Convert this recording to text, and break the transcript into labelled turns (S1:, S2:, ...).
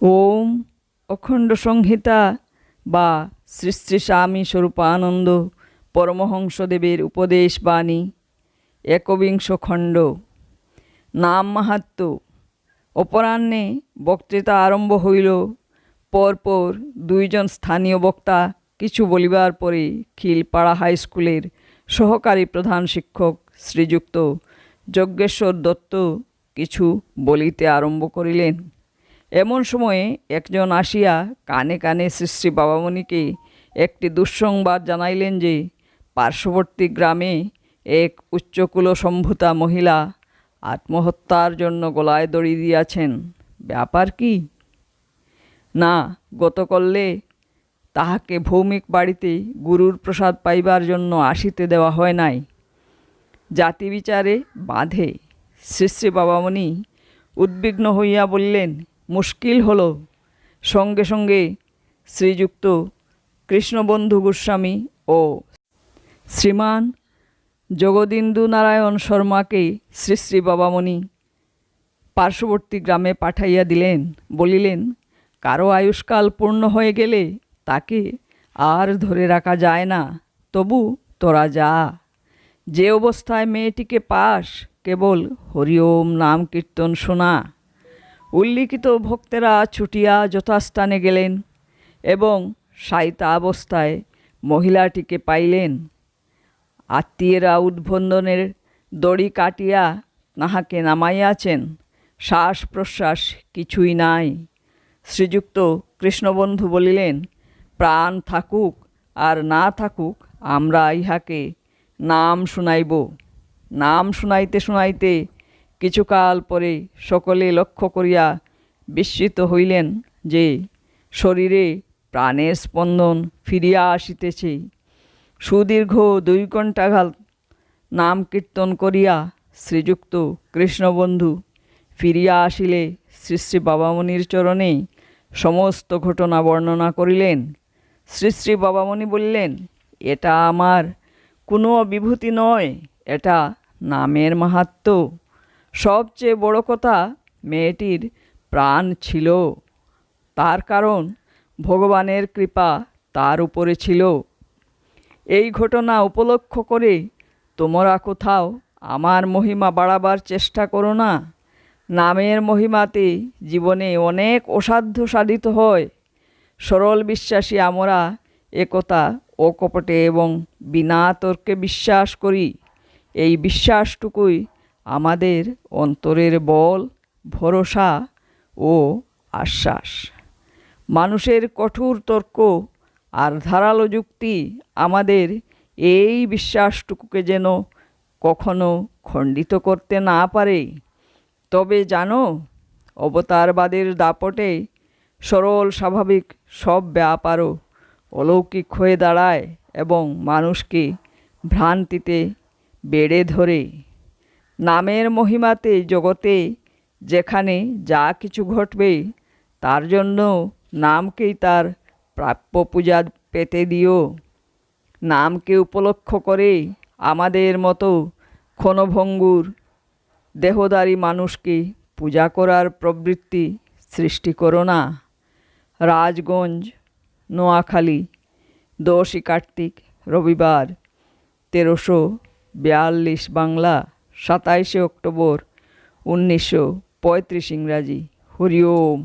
S1: ওম অখণ্ড সংহিতা বা শ্রী শ্রী স্বামী স্বরূপানন্দ পরমহংসদেবের উপদেশ বাণী, একবিংশ খণ্ড। নাম মাহাত্ম্য। অপরাহ্নে বক্তৃতা আরম্ভ হইল। পরপর দুইজন স্থানীয় বক্তা কিছু বলিবার পরে খিলপাড়া হাই স্কুলের সহকারী প্রধান শিক্ষক শ্রীযুক্ত যজ্ঞেশ্বর দত্ত কিছু বলিতে আরম্ভ করিলেন। এমন সময়ে একজন আসিয়া কানে কানে শ্রী শ্রী বাবামণিকে একটি দুঃসংবাদ জানাইলেন যে পার্শ্ববর্তী গ্রামে এক উচ্চকুল সম্ভূতা মহিলা আত্মহত্যার জন্য গলায় দড়ি দিয়াছেন। ব্যাপার কি? না, গতকল্যে তাহাকে ভৌমিক বাড়িতে গুরুর প্রসাদ পাইবার জন্য আসিতে দেওয়া হয় নাই। জাতি বিচারে বাঁধে। শ্রী শ্রী বাবামণি উদ্বিগ্ন হইয়া বললেন মুশকিল হলো। সঙ্গে সঙ্গে শ্রীযুক্ত কৃষ্ণবন্ধু গোস্বামী ও শ্রীমান জগদীন্দু নারায়ণ শর্মাকে শ্রী শ্রী বাবামণি পার্শ্ববর্তী গ্রামে পাঠাইয়া দিলেন, বলিলেন, কারও আয়ুষ্কাল পূর্ণ হয়ে গেলে তাকে আর ধরে রাখা যায় না, তবু তোরা যা। যে অবস্থায় মেয়েটিকে পাস, কেবল হরিওম নাম কীর্তন শোনা। উল্লিখিত ভক্তেরা ছুটিয়া যথাস্থানে গেলেন এবং সাইতা অবস্থায় মহিলাটিকে পাইলেন। আত্মীয়রা উদ্বন্ধনের দড়ি কাটিয়া তাহাকে নামাইয়াছেন। শ্বাস প্রশ্বাস কিছুই নাই। শ্রীযুক্ত কৃষ্ণবন্ধু বলিলেন, প্রাণ থাকুক আর না থাকুক, আমরা ইহাকে নাম শুনাইব। নাম শুনাইতে শুনাইতে কিছুকাল পরে সকলে লক্ষ্য করিয়া বিস্মিত হইলেন যে শরীরে প্রাণের স্পন্দন ফিরিয়া আসিতেছে। সুদীর্ঘ দুই ঘণ্টাকাল নাম কীর্তন করিয়া শ্রীযুক্ত কৃষ্ণবন্ধু ফিরিয়া আসিলে শ্রী শ্রী বাবামণির চরণে সমস্ত ঘটনা বর্ণনা করিলেন। শ্রী শ্রী বাবামণি বললেন, এটা আমার কোনো বিভূতি নয়, এটা নামের মাহাত্ম্য সবচেয়ে বড় কথা মেয়েটির প্রাণ ছিল। তার কারণ ভগবানের কৃপা তার উপরে ছিল। এই ঘটনা উপলক্ষ করে তোমরা কোথাও আমার মহিমা বাড়াবার চেষ্টা করো না। নামের মহিমাতে জীবনে অনেক অসাধ্য সাধিত হয়। সরল বিশ্বাসী আমরা একথা অকপটে এবং বিনা তর্কে বিশ্বাস করি। এই বিশ্বাসটুকুই আমাদের অন্তরের বল, ভরসা ও আশ্বাস। মানুষের কঠোর তর্ক আর ধারালো যুক্তি আমাদের এই বিশ্বাসটুকুকে যেন কখনো খণ্ডিত করতে না পারে। তবে জানো, অবতারবাদের দাপটে সরল, স্বাভাবিক সব ব্যাপারও অলৌকিক হয়ে দাঁড়ায় এবং মানুষকে ভ্রান্তিতে বেড়ে ধরে। নামের মহিমাতে জগতে যেখানে যা কিছু ঘটবে, তার জন্য নামকেই তার প্রাপ্য পূজা পেতে দিও। নামকে উপলক্ষ করে আমাদের মতো ক্ষণভঙ্গুর, দেহদারী মানুষকে পূজা করার প্রবৃত্তি সৃষ্টি করো না। রাজগঞ্জ, নোয়াখালী, দশই কার্তিক রবিবার, তেরোশো বিয়াল্লিশ বাংলা। সাতাইশে অক্টোবর উনিশশো পঁয়ত্রিশ ইংরাজি। হরি ওম।